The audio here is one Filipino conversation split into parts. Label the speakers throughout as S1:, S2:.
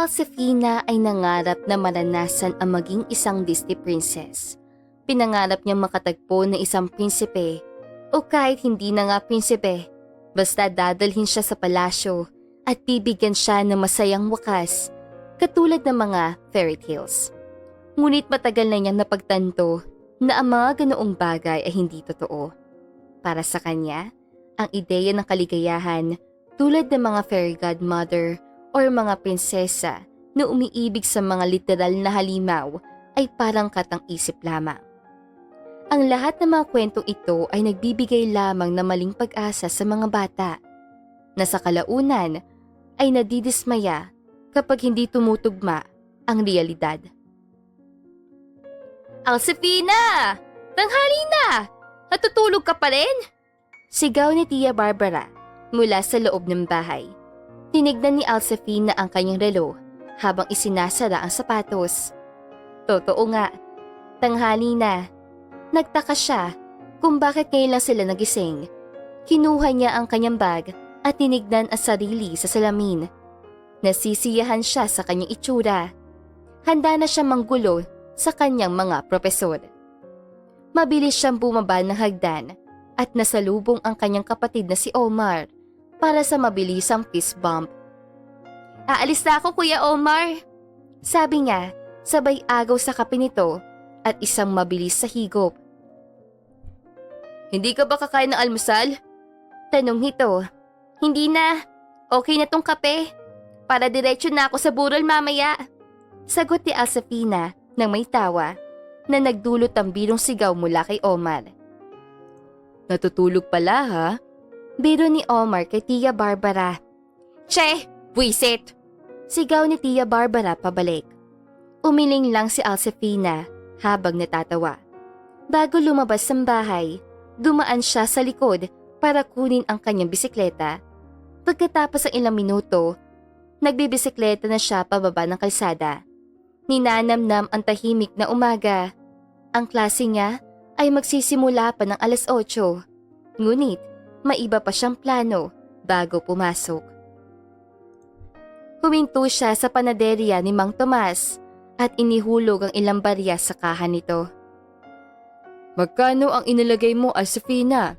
S1: Alsefina ay nangarap na maranasan ang maging isang Disney princess. Pinangarap niyang makatagpo ng isang prinsipe o kahit hindi na nga prinsipe, basta dadalhin siya sa palasyo at bibigyan siya ng masayang wakas katulad ng mga fairy tales. Ngunit matagal na niyang napagtanto na ang mga ganoong bagay ay hindi totoo. Para sa kanya, ang ideya ng kaligayahan tulad ng mga fairy godmother or mga prinsesa na umiibig sa mga literal na halimaw ay parang katang isip lamang. Ang lahat ng mga kwentong ito ay nagbibigay lamang ng maling pag-asa sa mga bata na sa kalaunan ay nadidismaya kapag hindi tumutugma ang realidad. Alsefina! Tanghali na! Natutulog ka pa rin? Sigaw ni Tia Barbara mula sa loob ng bahay. Tinignan ni Alsefina ang kanyang relo habang isinasara ang sapatos. Totoo nga, tanghali na. Nagtaka siya kung bakit ngayon lang sila nagising. Kinuha niya ang kanyang bag at tinignan ang sarili sa salamin. Nasisiyahan siya sa kanyang itsura. Handa na siya manggulo sa kanyang mga propesor. Mabilis siyang bumaba ng hagdan at nasalubong ang kanyang kapatid na si Omar para sa mabilisang fist bump. Aalis na ako, Kuya Omar. Sabi niya, sabay agaw sa kape nito at isang mabilis sa higop. Hindi ka ba kakain ng almusal? Tanong nito. Hindi na. Okay na tong kape. Para diretso na ako sa burol mamaya. Sagot ni Alsafina nang may tawa na nagdulot ang birong sigaw mula kay Omar. Natutulog pala ha? Biro ni Omar kay Tia Barbara. Che! Buisit! Sigaw ni Tia Barbara pabalik. Umiling lang si Alsefina habang natatawa. Bago lumabas ng bahay, dumaan siya sa likod para kunin ang kanyang bisikleta. Pagkatapos ng ilang minuto, nagbibisikleta na siya pababa ng kalsada. Ninanamnam ang tahimik na umaga. Ang klase niya ay magsisimula pa ng alas 8. Ngunit, maiba pa siyang plano bago pumasok. Huminto siya sa panaderya ni Mang Tomas at inihulog ang ilang barya sa kahan nito. Magkano ang inilagay mo, Alsafina?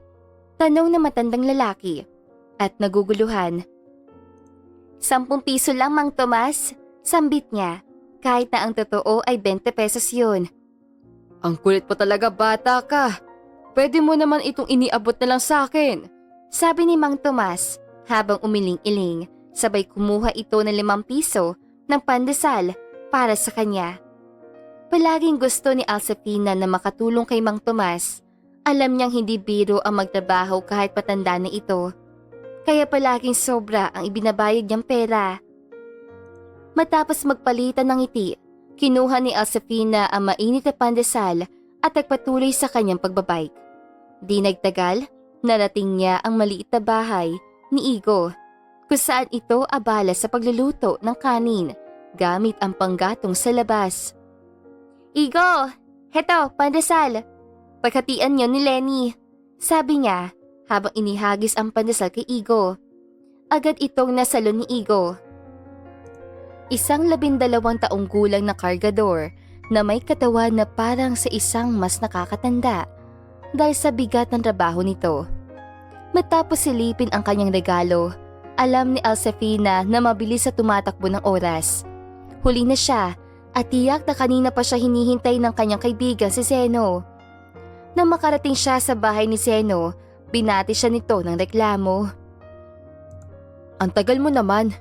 S1: Tanong na matandang lalaki at naguguluhan. Sampung piso lang, Mang Tomas. Sambit niya, kahit na ang totoo ay 20 pesos yun. Ang kulit pa talaga bata ka. Pwede mo naman itong iniabot na lang sa akin. Sabi ni Mang Tomas habang umiling-iling sabay kumuha ito ng limang piso ng pandesal para sa kanya. Palaging gusto ni Alsafina na makatulong kay Mang Tomas. Alam niyang hindi biro ang magtrabaho kahit patanda na ito. Kaya palaging sobra ang ibinabayad niyang pera. Matapos magpalitan ng ngiti, kinuha ni Alsafina ang mainit na pandesal at nagpatuloy sa kanyang pagbabike. Di nagtagal, narating niya ang maliit na bahay ni Igo kung saan ito abala sa pagluluto ng kanin gamit ang panggatong sa labas. Igo, heto, pandesal. Pagkatian niyo ni Lenny. Sabi niya habang inihagis ang pandesal kay Igo. Agad itong nasalon ni Igo. Isang labindalawang taong gulang na kargador na may katawan na parang sa isang mas nakakatanda dahil sa bigat ng trabaho nito. Matapos silipin ang kanyang regalo, alam ni Alsefina na mabilis sa tumatakbo ng oras. Huli na siya at tiyak na kanina pa siya hinihintay ng kanyang kaibigan si Zeno. Nang makarating siya sa bahay ni Zeno, binati siya nito ng reklamo. Ang tagal mo naman.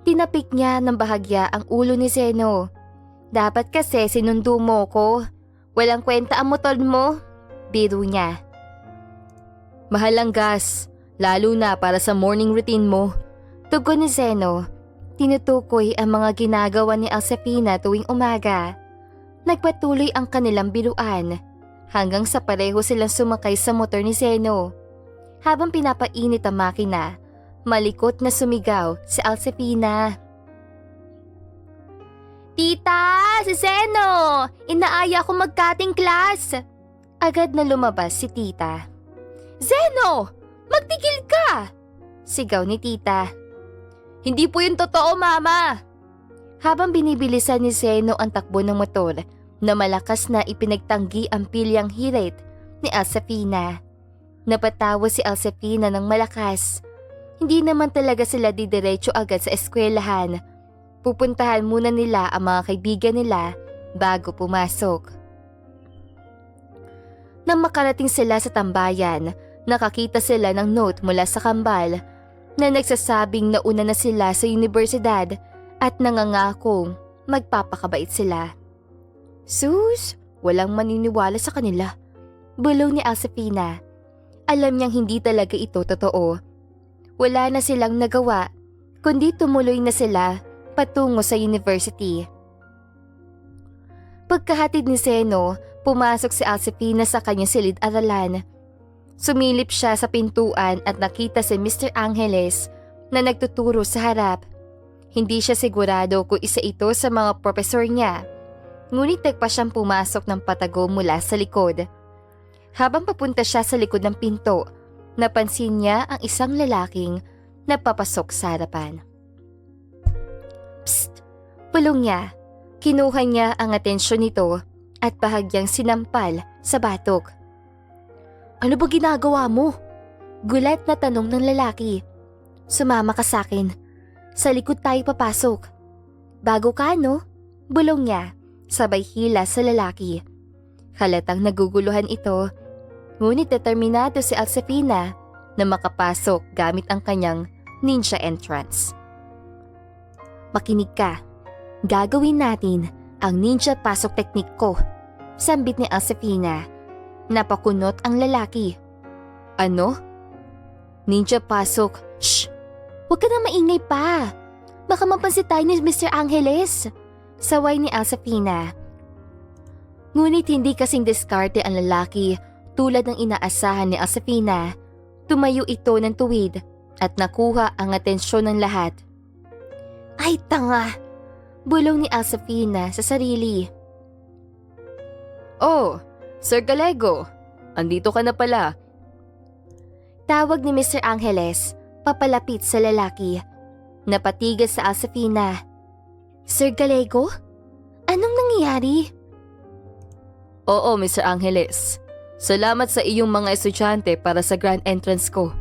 S1: Tinapik niya ng bahagya ang ulo ni Zeno. Dapat kasi sinundo mo ko. Walang kwenta ang motor mo. Biro niya. Mahal ang gas, lalo na para sa morning routine mo. Tugon ni Zeno. Tinutukoy ang mga ginagawa ni Alsefina tuwing umaga. Nagpatuloy ang kanilang biruan hanggang sa pareho silang sumakay sa motor ni Zeno. Habang pinapainit ang makina, malikot na sumigaw si Alsefina. Tita! Si Zeno! Inaaya ko mag-cutting class! Agad na lumabas si tita. Zeno! Magtigil ka! Sigaw ni tita. Hindi po yun totoo, mama! Habang binibilisan ni Zeno ang takbo ng motor, na malakas na ipinagtanggi ang pilyang hirit ni Alsafina. Napatawa si Alsafina ng malakas. Hindi naman talaga sila didiretso agad sa eskwelahan. Pupuntahan muna nila ang mga kaibigan nila bago pumasok. Nang makarating sila sa tambayan, nakakita sila ng note mula sa kambal na nagsasabing nauna na sila sa universidad at nangangakong magpapakabait sila. Sus, walang maniniwala sa kanila. Bulong ni Alsafina. Alam niyang hindi talaga ito totoo. Wala na silang nagawa, kundi tumuloy na sila patungo sa university. Pagkahatid ni Seno, pumasok si Alsafina sa kanyang silid-aralan. Sumilip siya sa pintuan at nakita si Mr. Angeles na nagtuturo sa harap. Hindi siya sigurado kung isa ito sa mga profesor niya. Ngunit nagpa siyang pumasok ng patago mula sa likod. Habang papunta siya sa likod ng pinto, napansin niya ang isang lalaking napapasok sa harapan. Psst! Pulong niya. Kinuha niya ang atensyon nito at bahagyang sinampal sa batok. Ano ba ginagawa mo? Gulat na tanong ng lalaki. Sumama ka sa akin. Sa likod tayo papasok. Bago ka, no? Bulong niya, sabay hila sa lalaki. Halatang naguguluhan ito, ngunit determinado si Alsefina na makapasok gamit ang kanyang ninja entrance. Makinig ka. Gagawin natin ang ninja pasok teknik ko. Sambit ni Alsefina. Napakunot ang lalaki. Ano? Ninja pasok. Shh! Huwag ka na maingay pa. Baka mapansin tayo ni Mr. Angeles. Saway ni Alsefina. Ngunit hindi kasing diskarte ang lalaki tulad ng inaasahan ni Alsefina. Tumayo ito ng tuwid at nakuha ang atensyon ng lahat. Ay tanga! Bulong ni Alsafina sa sarili. Oh, Sir Galego, andito ka na pala. Tawag ni Mr. Angeles, papalapit sa lalaki. Napatigas sa Alsafina. Sir Galego? Anong nangyayari? Oo, Mr. Angeles. Salamat sa iyong mga estudyante para sa grand entrance ko.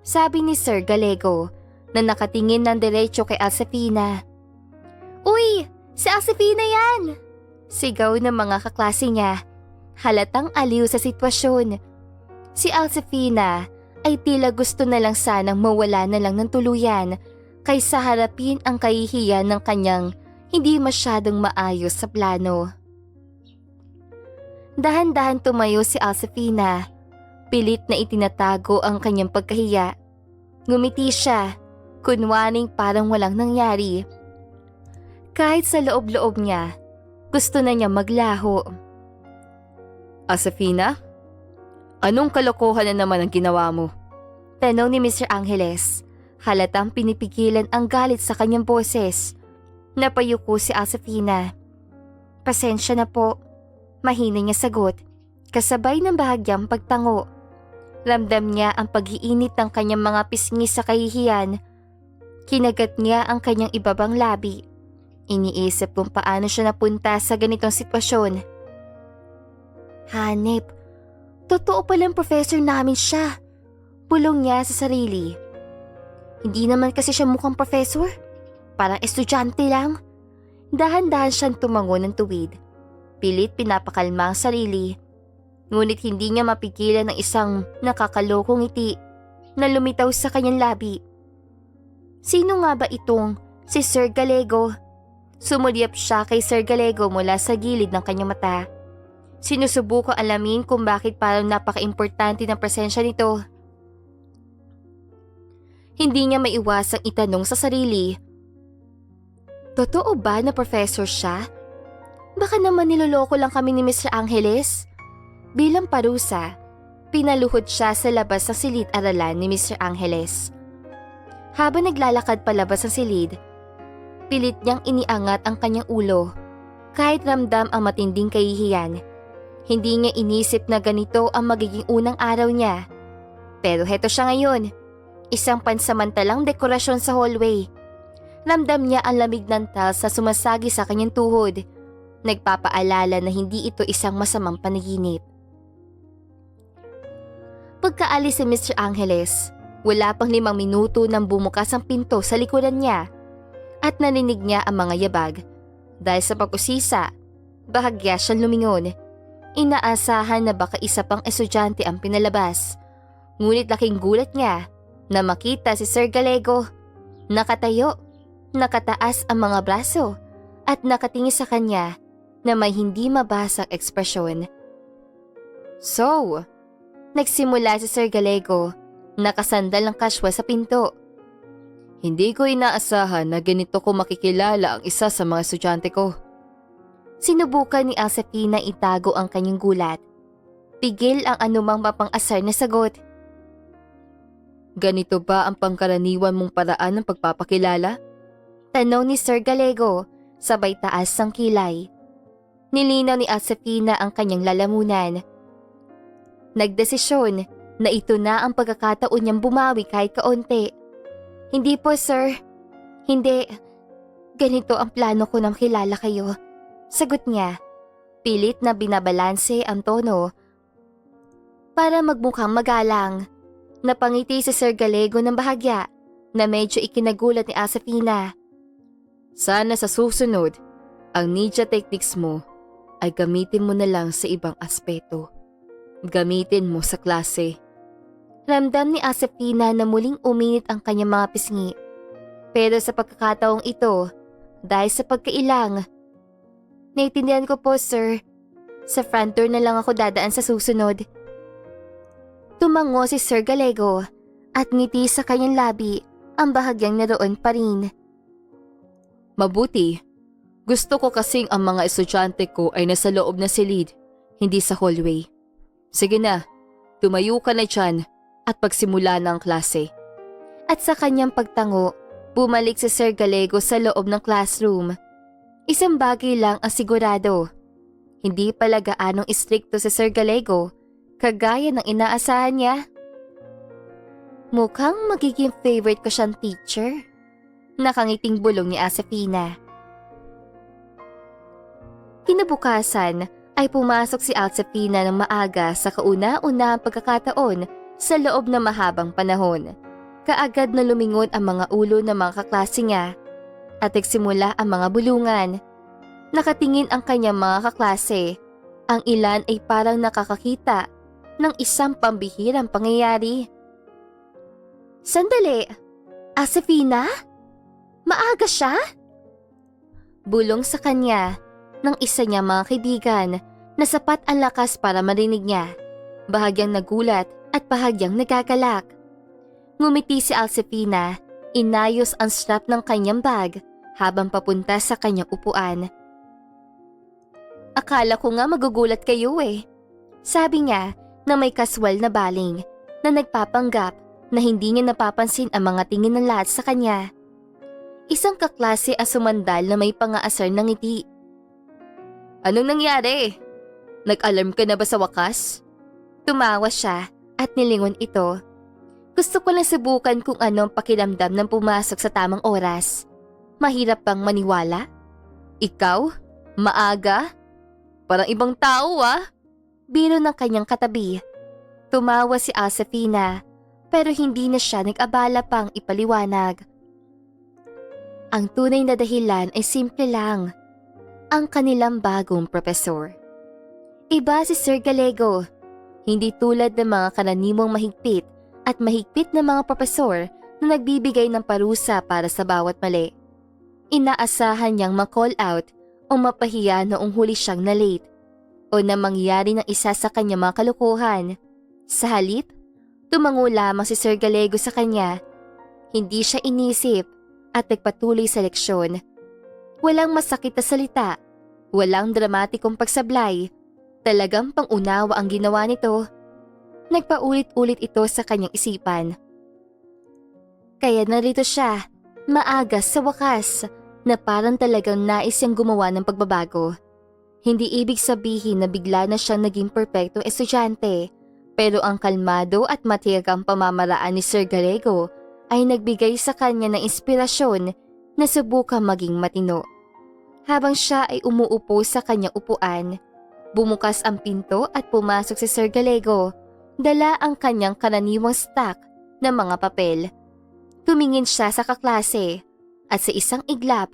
S1: Sabi ni Sir Galego na nakatingin ng diretso kay Alsafina. Uy! Si Alsafina yan! Sigaw ng mga kaklase niya. Halatang aliw sa sitwasyon. Si Alsafina ay tila gusto na lang sanang mawala na lang ng tuluyan kaysa harapin ang kahihiyan ng kanyang hindi masyadong maayos sa plano. Dahan-dahan tumayo si Alsafina. Pilit na itinatago ang kanyang pagkahiya. Ngumiti siya, kunwaring parang walang nangyari. Kahit sa loob-loob niya, gusto na niya maglaho. Asafina? Anong kalokohan na naman ang ginawa mo? Tanong ni Mr. Angeles. Halatang pinipigilan ang galit sa kanyang boses. Napayuko si Asafina. Pasensya na po. Mahina niya sagot. Kasabay ng bahagyang pagtango. Ramdam niya ang pag-iinit ng kanyang mga pisngi sa kahihiyan. Kinagat niya ang kanyang ibabang labi. Iniisip kung paano siya napunta sa ganitong sitwasyon. Hanip, totoo palang professor namin siya. Pulong niya sa sarili. Hindi naman kasi siya mukhang professor. Parang estudyante lang. Dahan-dahan siyang tumango ng tuwid. Pilit pinapakalma ang sarili. Ngunit hindi niya mapigilan ng isang nakakalokong ngiti na lumitaw sa kanyang labi. Sino nga ba itong si Sir Galego? Sumulyap siya kay Sir Galego mula sa gilid ng kanyang mata. Sinusubukang alamin kung bakit parang napaka-importante ng presensya nito. Hindi niya maiwasang itanong sa sarili. Totoo ba na professor siya? Baka naman niloloko lang kami ni Mr. Angeles? Bilang parusa, pinaluhod siya sa labas ng silid-aralan ni Mr. Angeles. Habang naglalakad palabas ng silid, pilit niyang iniangat ang kanyang ulo. Kahit ramdam ang matinding kahihiyan, hindi niya inisip na ganito ang magiging unang araw niya. Pero heto siya ngayon, isang pansamantalang dekorasyon sa hallway. Ramdam niya ang lamig ng tiles sa sumasagi sa kanyang tuhod. Nagpapaalala na hindi ito isang masamang panaginip. Pagkaalis si Mr. Angeles, wala pang limang minuto nang bumukas ang pinto sa likuran niya at narinig niya ang mga yabag. Dahil sa pag-usisa, bahagya siyang lumingon. Inaasahan na baka isa pang estudyante ang pinalabas. Ngunit laking gulat niya na makita si Sir Galego. Nakatayo, nakataas ang mga braso at nakatingin sa kanya na may hindi mabasang ekspresyon. So, nagsimula si Sir Galego, nakasandal ng kaswa sa pinto. Hindi ko inaasahan na ganito ko makikilala ang isa sa mga estudyante ko. Sinubukan ni Alsepina itago ang kanyang gulat. Pigil ang anumang mapang-asar na sagot. Ganito ba ang pangkaraniwan mong paraan ng pagpapakilala? Tanong ni Sir Galego, sabay taas ang kilay. Nilinaw ni Alsepina ang kanyang lalamunan. Nagdesisyon na ito na ang pagkakataon niyang bumawi kahit kaunti. Hindi po, sir. Hindi. Ganito ang plano ko nang kilala kayo. Sagot niya. Pilit na binabalanse ang tono. Para magmukhang magalang. Napangiti si Sir Galego ng bahagya na medyo ikinagulat ni Asafina. Sana sa susunod, ang ninja techniques mo ay gamitin mo na lang sa ibang aspeto. Gamitin mo sa klase. Ramdam ni Asafina na muling uminit ang kanyang mga pisngi. Pero sa pagkakataong ito, dahil sa pagkailang, Naintindihan ko po, sir. Sa front door na lang ako dadaan sa susunod. Tumango si Sir Galego at ngiti sa kanyang labi ang bahagyang naroon pa rin. Mabuti. Gusto ko kasing ang mga estudyante ko ay nasa loob na silid, hindi sa hallway. Sige na, tumayo ka na dyan at pagsimula ang klase. At sa kanyang pagtango, bumalik si Sir Galego sa loob ng classroom. Isang bagay lang ang sigurado. Hindi pala gaanong istrikto si Sir Galego, kagaya ng inaasahan niya. Mukhang magiging favorite ko siyang teacher. Nakangiting bulong ni Asafina. Kinabukasan ay pumasok si Alsafina ng maaga sa kauna-una pagkakataon sa loob ng mahabang panahon. Kaagad na lumingon ang mga ulo ng mga kaklase niya at nagsimula ang mga bulungan. Nakatingin ang kanyang mga kaklase. Ang ilan ay parang nakakakita ng isang pambihirang pangyayari. Sandali! Asafina? Maaga siya? Bulong sa kanya ng isa niya mga kaibigan na sapat ang lakas para marinig niya. Bahagyang nagulat at bahagyang nagagalak. Ngumiti si Alsefina, inayos ang strap ng kanyang bag habang papunta sa kanyang upuan. Akala ko nga magugulat kayo eh. Sabi niya na may kaswal na baling na nagpapanggap na hindi niya napapansin ang mga tingin ng lahat sa kanya. Isang kaklase ang na may pangaasar ng ngiti. Anong nangyari? Nag-alarm ka na ba sa wakas? Tumawa siya at nilingon ito. Gusto ko lang subukan kung ano ang pakiramdam ng pumasok sa tamang oras. Mahirap bang maniwala? Ikaw? Maaga? Parang ibang tao ah. Biro ng kanyang katabi. Tumawa si Asafina pero hindi na siya nag-abala pang ipaliwanag. Ang tunay na dahilan ay simple lang. Ang kanilang bagong profesor. Iba si Sir Galego. Hindi tulad ng mga kananimong mahigpit at mahigpit na mga profesor na nagbibigay ng parusa para sa bawat mali. Inaasahan niyang ma-call out o mapahiya noong huli siyang na late o na mangyari ng isa sa kanya mga kalukuhan. Sa halip, tumango lamang si Sir Galego sa kanya. Hindi siya inisip at nagpatuloy sa leksyon. Walang masakit na salita, walang dramatikong pagsablay. Talagang pangunawa ang ginawa nito. Nagpaulit-ulit ito sa kanyang isipan. Kaya narito siya, maaga sa wakas, na parang talagang nais siyang gumawa ng pagbabago. Hindi ibig sabihin na bigla na siyang naging perpektong estudyante, pero ang kalmado at matiyagang pamamaraan ni Sir Galego ay nagbigay sa kanya ng inspirasyon na subukang maging matino. Habang siya ay umuupo sa kanyang upuan, bumukas ang pinto at pumasok si Sir Galego. Dala ang kanyang karaniwang stack ng mga papel. Tumingin siya sa kaklase at sa isang iglap,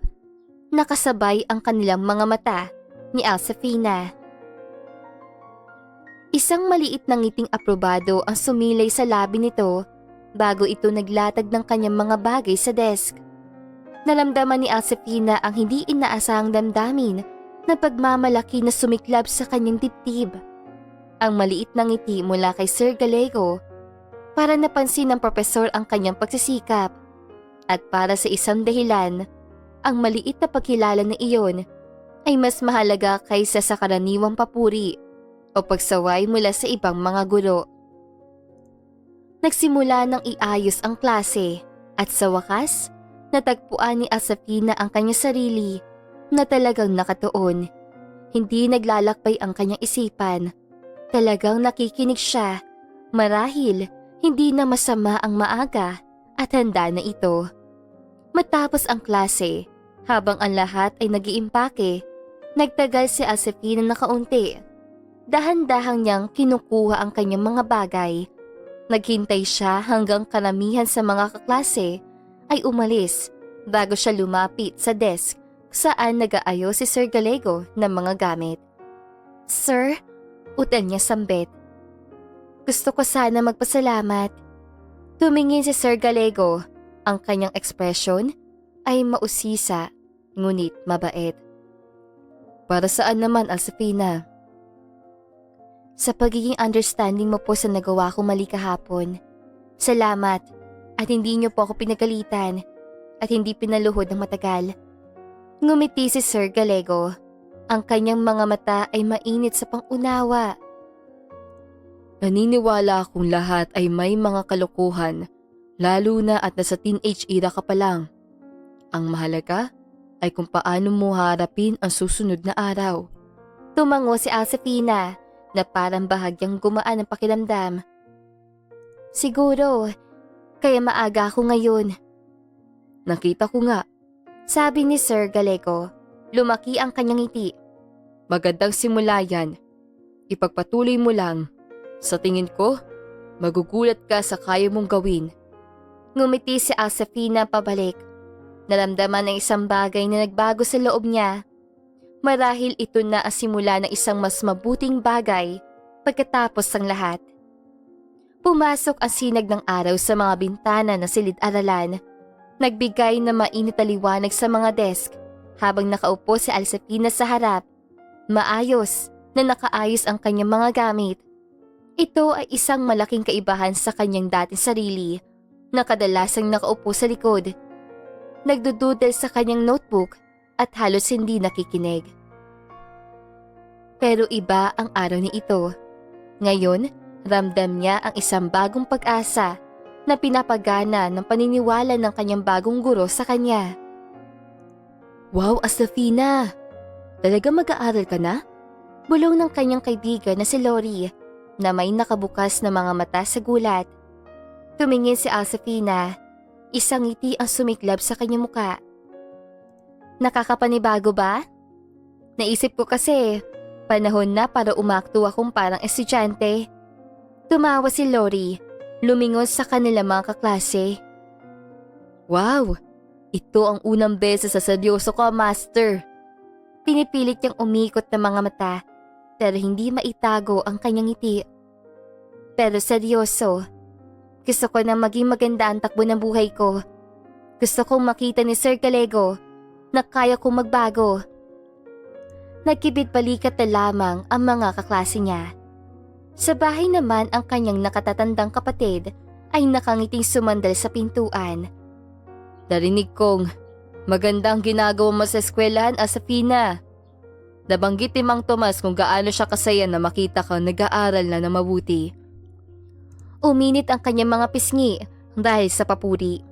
S1: nakasabay ang kanilang mga mata ni Alsafina. Isang maliit na ngiting aprobado ang sumilay sa labi nito bago ito naglatag ng kanyang mga bagay sa desk. Naramdaman ni Alsafina ang hindi inaasahang damdamin na pagmamalaki na sumiklab sa kanyang dibdib. Ang maliit na ngiti mula kay Sir Galego para napansin ng propesor ang kanyang pagsisikap at para sa isang dahilan, ang maliit na pagkilala na iyon ay mas mahalaga kaysa sa karaniwang papuri o pagsaway mula sa ibang mga guro. Nagsimula ng iayos ang klase at sa wakas, natagpuan ni Asafina ang kanyang sarili na talagang nakatuon. Hindi naglalakbay ang kanyang isipan. Talagang nakikinig siya. Marahil, hindi na masama ang maaga at handa na ito. Matapos ang klase, habang ang lahat ay nagiimpake, nagtagal si Asafina na kaunti. Dahan-dahang niyang kinukuha ang kanyang mga bagay. Naghintay siya hanggang karamihan sa mga kaklase ay umalis bago siya lumapit sa desk saan nag-aayos si Sir Galego ng mga gamit. Sir, utal niya sambit. Gusto ko sana magpasalamat. Tumingin si Sir Galego. Ang kanyang ekspresyon ay mausisa, ngunit mabait. Para saan naman, Alsafina? Sa pagiging understanding mo po sa nagawa ko mali kahapon. Salamat at hindi niyo po ako pinagalitan at hindi pinaluhod ng matagal. Ngumiti si Sir Galego. Ang kanyang mga mata ay mainit sa pangunawa.
S2: Naniniwala akong lahat ay may mga kalokohan, lalo na at nasa teenage era ka pa lang. Ang mahalaga ay kung paano mo harapin ang susunod na araw.
S1: Tumango si Alsafina na parang bahagyang gumaan ang pakiramdam. Siguro, kaya maaga ako ngayon.
S2: Nakita ko nga,
S1: Sabi ni Sir Galego, lumaki ang kanyang ngiti.
S2: magandang simula yan. Ipagpatuloy mo lang. Sa tingin ko, magugulat ka sa kaya mong gawin.
S1: Ngumiti si Alsafina pabalik. Naramdaman ng isang bagay na nagbago sa loob niya. Marahil ito na ang simula ng isang mas mabuting bagay pagkatapos ng lahat. Pumasok ang sinag ng araw sa mga bintana na silid-aralan. Nagbigay na mainit na liwanag sa mga desk habang nakaupo si Alsafina sa harap. Maayos na nakaayos ang kanyang mga gamit. Ito ay isang malaking kaibahan sa kanyang dating sarili na kadalasang nakaupo sa likod. Nagdududel sa kanyang notebook at halos hindi nakikinig. Pero iba ang araw ni ito. Ngayon, ramdam niya ang isang bagong pag-asa na pinapagana ng paniniwala ng kanyang bagong guro sa kanya.
S2: Wow, Astafina! Talaga mag-aaral ka na?
S1: Bulong ng kanyang kaibigan na si Lori na may nakabukas na mga mata sa gulat. Tumingin si Alsafina. Isang ngiti ang sumiklab sa kanyang muka. Nakakapanibago ba? Naisip ko kasi, panahon na para umakto akong parang estudyante. Tumawa si Lori, lumingon sa kanila mga kaklase.
S2: Wow! Ito ang unang beses sa seryoso ko, Master.
S1: Pinipilit niyang umikot ng mga mata pero hindi maitago ang kanyang ngiti. Pero seryoso, gusto ko na maging maganda ang takbo ng buhay ko. Gusto kong makita ni Sir Galego na kaya kong magbago. Nagkibit balikat na lamang ang mga kaklase niya. Sa bahay naman ang kanyang nakatatandang kapatid ay nakangiting sumandal sa pintuan.
S2: Narinig kong magandang ginagawa mo sa eskwelahan, Asafina. Nabanggit ni Mang Tomas kung gaano siya kasaya na makita kang nag-aaral na na mabuti.
S1: Uminit ang kanyang mga pisngi dahil sa papuri.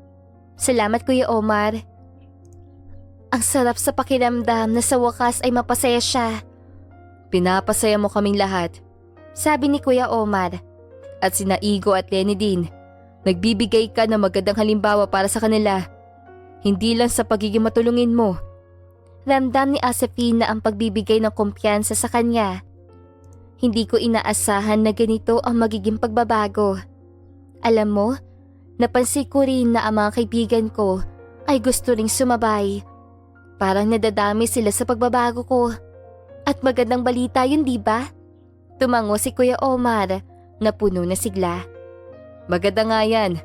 S1: Salamat Kuya Omar. Ang sarap sa pakiramdam na sa wakas ay mapasaya siya.
S2: Pinapasaya mo kaming lahat.
S1: Sabi ni Kuya Omar.
S2: At sina Igo at Lenny din. Nagbibigay ka ng magandang halimbawa para sa kanila. Hindi lang sa pagiging matulungin mo.
S1: Ramdam ni Asafina ang pagbibigay ng kumpiyansa sa kanya. Hindi ko inaasahan na ganito ang magiging pagbabago. Alam mo, napansin ko rin na ang mga kaibigan ko ay gusto ring sumabay. Parang nadadami sila sa pagbabago ko. At magandang balita yun, di ba? Tumango si Kuya Omar na puno na sigla.
S2: Maganda nga yan.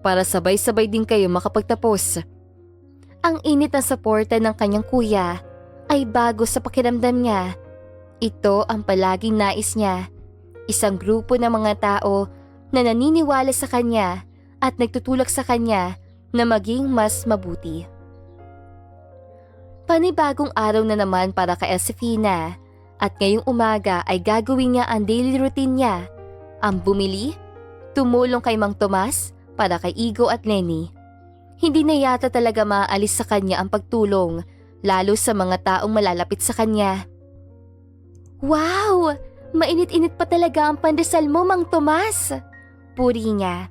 S2: Para sabay-sabay din kayo makapagtapos.
S1: Ang init ng suporta ng kanyang kuya ay bago sa pakiramdam niya. Ito ang palaging nais niya. Isang grupo ng mga tao na naniniwala sa kanya at nagtutulak sa kanya na maging mas mabuti. Panibagong araw na naman para kay Elsefina at ngayong umaga ay gagawin niya ang daily routine niya. Ang bumili, tumulong kay Mang Tomas para kay Igo at Lenny. Hindi na yata talaga maaalis sa kanya ang pagtulong, lalo sa mga taong malalapit sa kanya. Wow! Mainit-init pa talaga ang pandesal mo, Mang Tomas! Puri niya.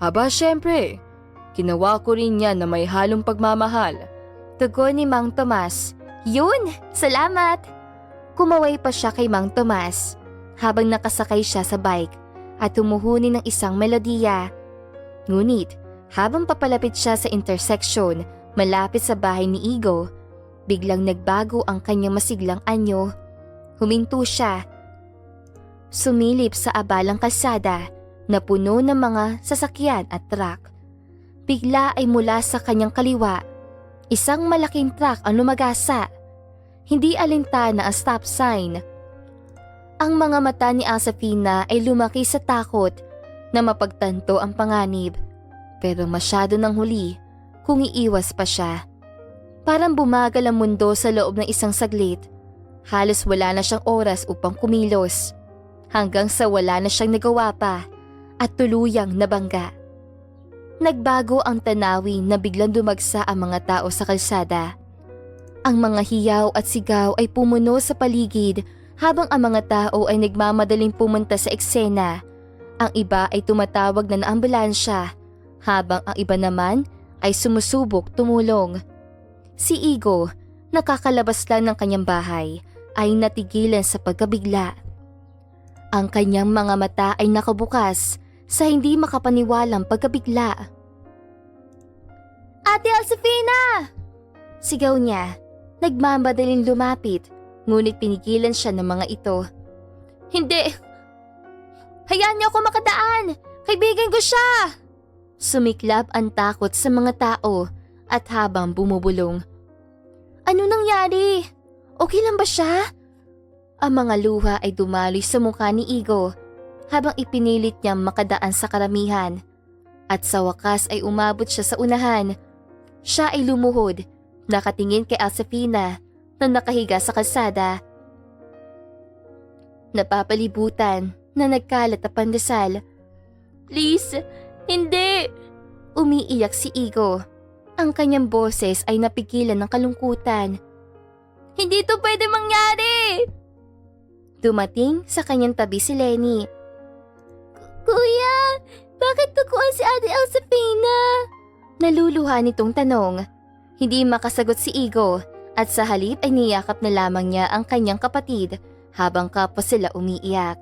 S2: Aba, syempre. Ginawa ko rin yan na may halong pagmamahal.
S1: Tugon ni Mang Tomas. Yun! Salamat! Kumaway pa siya kay Mang Tomas habang nakasakay siya sa bike at tumuhuni ng isang melodiya. Ngunit, habang papalapit siya sa intersection malapit sa bahay ni Igo, biglang nagbago ang kanyang masiglang anyo. Huminto siya. Sumilip sa abalang kalsada na puno ng mga sasakyan at truck. Bigla ay mula sa kanyang kaliwa Isang malaking truck ang lumagasa. Hindi alintana ang stop sign. Ang mga mata ni Asafina ay lumaki sa takot na mapagtanto ang panganib. Pero masyado nang huli kung iiwas pa siya. Parang bumagal ang mundo sa loob ng isang saglit. Halos wala na siyang oras upang kumilos. Hanggang sa wala na siyang nagawa pa at tuluyang nabangga. Nagbago ang tanawin na biglang dumagsa ang mga tao sa kalsada. Ang mga hiyaw at sigaw ay pumuno sa paligid habang ang mga tao ay nagmamadaling pumunta sa eksena. Ang iba ay tumatawag na ambulansya habang ang iba naman ay sumusubok tumulong. Si Igo, nakakalabas lang ng kanyang bahay, ay natigilan sa pagkabigla. Ang kanyang mga mata ay nakabukas sa hindi makapaniwalang pagkabigla. Ate Alsefina! Sigaw niya. Nagmamadaling lumapit, ngunit pinigilan siya ng mga ito. Hindi! Hayaan niyo ako makadaan! Kaibigan ko siya! Sumiklab ang takot sa mga tao at habang bumubulong. Ano nangyari? Okay lang ba siya? Ang mga luha ay dumaloy sa mukha ni Igo habang ipinilit niyang makadaan sa karamihan. At sa wakas ay umabot siya sa unahan. Siya ay lumuhod, nakatingin kay Alsefina na nakahiga sa kalsada. Napapalibutan na nagkalat na pandesal. Please, hindi! Umiiyak si Igo. Ang kanyang boses ay napigilan ng kalungkutan. Hindi to pwede mangyari! Dumating sa kanyang tabi si Lenny. Kuya, bakit tukuan si Ate Elsefina? Naluluha nitong tanong. Hindi makasagot si Igo at sa halip ay niyakap na lamang niya ang kanyang kapatid habang kapwa sila umiiyak.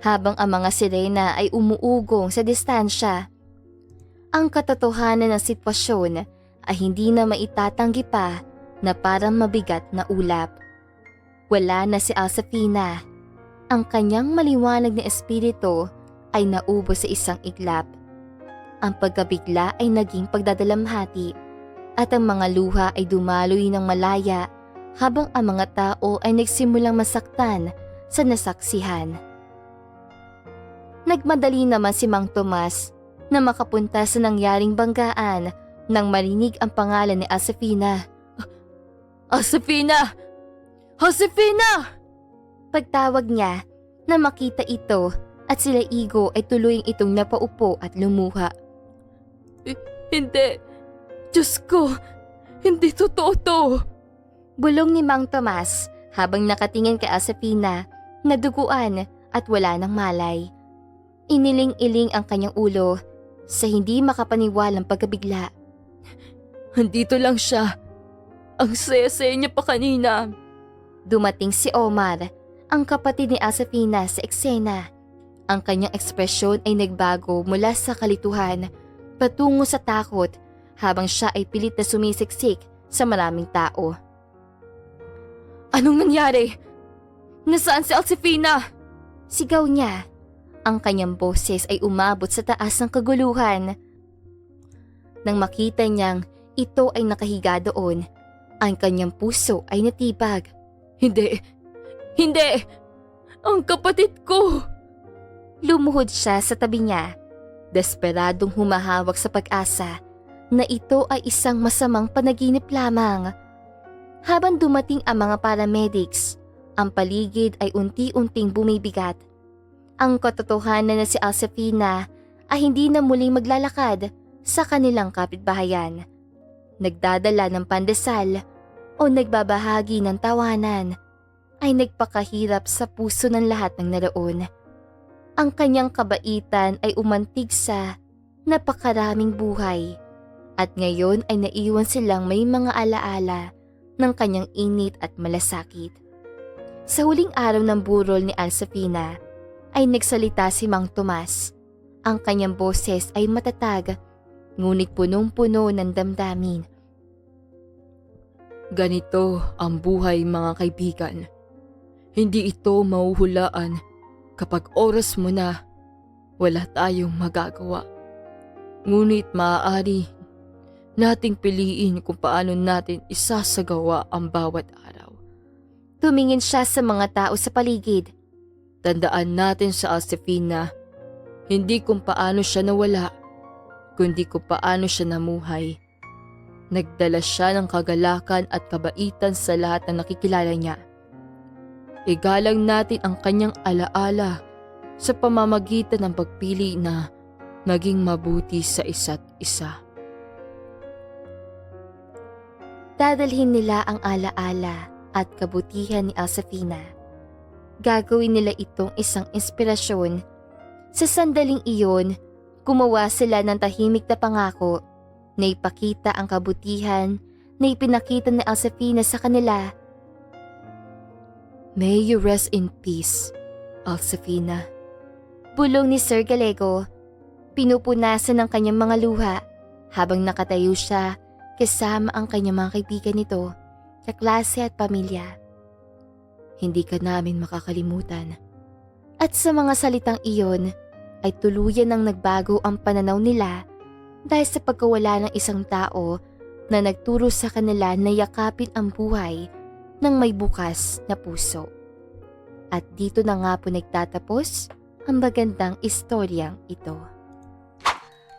S1: Habang ang mga sirena ay umuugong sa distansya. Ang katotohanan ng sitwasyon ay hindi na maitatanggi pa na parang mabigat na ulap. Wala na si Alsafina. Ang kanyang maliwanag na espiritu ay naubo sa isang iglap. Ang pagkabigla ay naging pagdadalamhati at ang mga luha ay dumaloy ng malaya habang ang mga tao ay nagsimulang masaktan sa nasaksihan. Nagmadali naman si Mang Tomas na makapunta sa nangyaring banggaan nang marinig ang pangalan ni Asafina.
S2: Asafina! Asafina!
S1: Pagtawag niya na makita ito at sila Igo ay tuluyang itong napaupo at lumuha.
S2: Hindi. Diyos ko, hindi totoo to.
S1: Bulong ni Mang Tomas habang nakatingin kay Asafina na duguan at wala ng malay. Iniling-iling ang kanyang ulo sa hindi makapaniwalang pagkabigla.
S2: Andito lang siya. Ang saya-saya niya pa kanina.
S1: Dumating si Omar, ang kapatid ni Asafina sa eksena. Ang kanyang ekspresyon ay nagbago mula sa kalituhan patungo sa takot habang siya ay pilit na sumisiksik sa maraming tao.
S2: Anong nangyari? Nasaan si Alcifina?
S1: Sigaw niya. Ang kanyang boses ay umabot sa taas ng kaguluhan. Nang makita niyang ito ay nakahiga doon, ang kanyang puso ay natibag.
S2: Hindi. Hindi! Ang kapatid ko!
S1: Lumuhod siya sa tabi niya, desperadong humahawak sa pag-asa na ito ay isang masamang panaginip lamang. Habang dumating ang mga paramedics, ang paligid ay unti-unting bumibigat. Ang katotohanan na si Alcefina ay hindi na muling maglalakad sa kanilang kapitbahayan. Nagdadala ng pandesal o nagbabahagi ng tawanan ay nagpakahirap sa puso ng lahat ng naroon. Ang kanyang kabaitan ay umantig sa napakaraming buhay at ngayon ay naiwan silang may mga alaala ng kanyang init at malasakit. Sa huling araw ng burol ni Alsafina ay nagsalita si Mang Tomas. Ang kanyang boses ay matatag ngunit punong-puno ng damdamin.
S2: Ganito ang buhay mga kaibigan. Hindi ito mauhulaan kapag oras mo na wala tayong magagawa. Ngunit maaari nating piliin kung paano natin isasagawa ang bawat araw.
S1: Tumingin siya sa mga tao sa paligid.
S2: Tandaan natin sa Alcefina, hindi kung paano siya nawala, kundi kung paano siya namuhay. Nagdala siya ng kagalakan at kabaitan sa lahat na nakikilala niya. Igalang natin ang kanyang alaala sa pamamagitan ng pagpili na maging mabuti sa isa't isa.
S1: Dadalhin nila ang alaala at kabutihan ni Alsafina. Gagawin nila itong isang inspirasyon. Sa sandaling iyon, gumawa sila ng tahimik na pangako na ipakita ang kabutihan na ipinakita ni Alsafina sa kanila.
S2: May you rest in peace, Alcefina.
S1: Bulong ni Sir Gallego, pinupunasan ng kanyang mga luha habang nakatayo siya kasama ang kanyang mga kaibigan nito, kaklase at pamilya.
S2: Hindi ka namin makakalimutan.
S1: At sa mga salitang iyon, ay tuluyan nang nagbago ang pananaw nila dahil sa pagkawala ng isang tao na nagturo sa kanila na yakapin ang buhay ng may bukas na puso. At dito na nga po nagtatapos ang magandang istoryang ito.